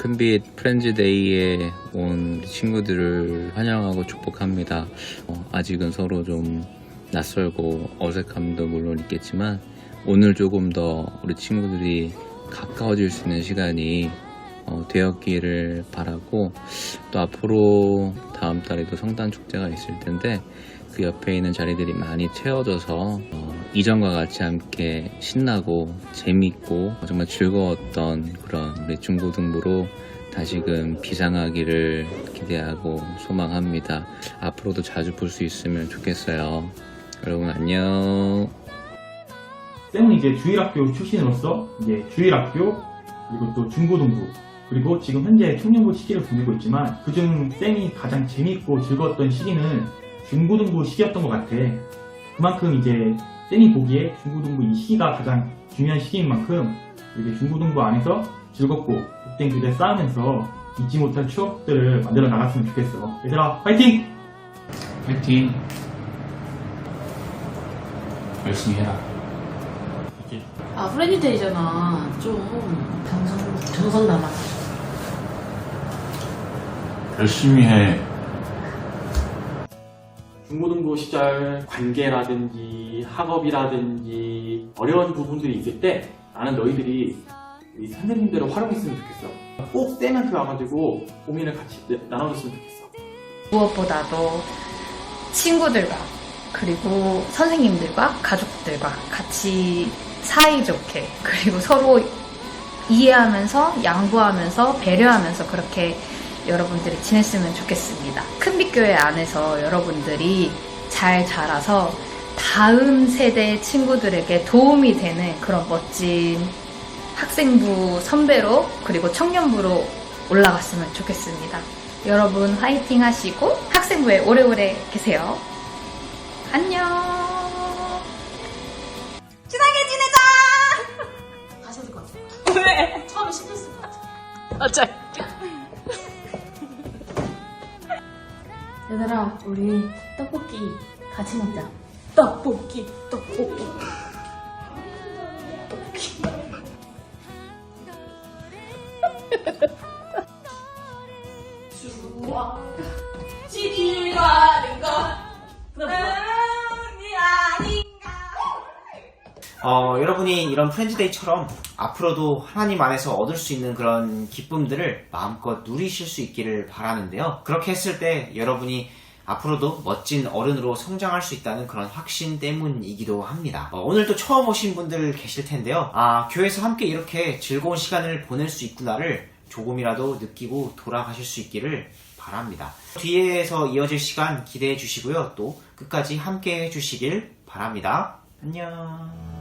큰빛 프렌즈데이에 온 친구들을 환영하고 축복합니다. 어, 아직은 서로 좀 낯설고 어색함도 물론 있겠지만 오늘 조금 더 우리 친구들이 가까워질 수 있는 시간이 어, 되었기를 바라고 또 앞으로 다음 달에도 성탄 축제가 있을 텐데 그 옆에 있는 자리들이 많이 채워져서 어, 이전과 같이 함께 신나고 재밌고 정말 즐거웠던 그런 우리 중고등부로 다시금 비상하기를 기대하고 소망합니다. 앞으로도 자주 볼 수 있으면 좋겠어요. 여러분 안녕. 쌤은 이제 주일학교 출신으로서 이제 주일학교 그리고 또 중고등부 그리고 지금 현재 청년부 시기를 보내고 있지만 그중 쌤이 가장 재밌고 즐거웠던 시기는 중고등부 시기였던 것 같아. 그만큼 이제 쌤이 보기에 중고등부 이 시기가 가장 중요한 시기인 만큼 이제 중고등부 안에서 즐겁고 복된 교대 쌓으면서 잊지 못할 추억들을 만들어 나갔으면 좋겠어. 얘들아 파이팅! 파이팅. 열심히 해라. 아 프렌즈데이잖아. 좀 정성 정성 남아. 열심히 해 중고등부 시절 관계라든지 학업이라든지 어려운 부분들이 있을 때 나는 너희들이 이 선생님들을 활용했으면 좋겠어. 꼭 쌤한테 와가지고 고민을 같이 나눠줬으면 좋겠어. 무엇보다도 친구들과 그리고 선생님들과 가족들과 같이 사이좋게 그리고 서로 이해하면서 양보하면서 배려하면서 그렇게 여러분들이 지냈으면 좋겠습니다. 큰빛교회 안에서 여러분들이 잘 자라서 다음 세대 친구들에게 도움이 되는 그런 멋진 학생부 선배로 그리고 청년부로 올라갔으면 좋겠습니다. 여러분 화이팅 하시고 학생부에 오래오래 계세요. 안녕. 하셔야 될것 같아 왜? 처음에 힘들었을 것 같아 맞아. 얘들아 우리 떡볶이 같이 먹자. 떡볶이 떡볶이. 지키라는 건 어, 여러분이 이런 프렌즈데이처럼 앞으로도 하나님 안에서 얻을 수 있는 그런 기쁨들을 마음껏 누리실 수 있기를 바라는데요. 그렇게 했을 때 여러분이 앞으로도 멋진 어른으로 성장할 수 있다는 그런 확신 때문이기도 합니다. 어, 오늘도 처음 오신 분들 계실 텐데요. 아, 교회에서 함께 이렇게 즐거운 시간을 보낼 수 있구나를 조금이라도 느끼고 돌아가실 수 있기를 바랍니다. 뒤에서 이어질 시간 기대해 주시고요. 또 끝까지 함께 해 주시길 바랍니다. 안녕.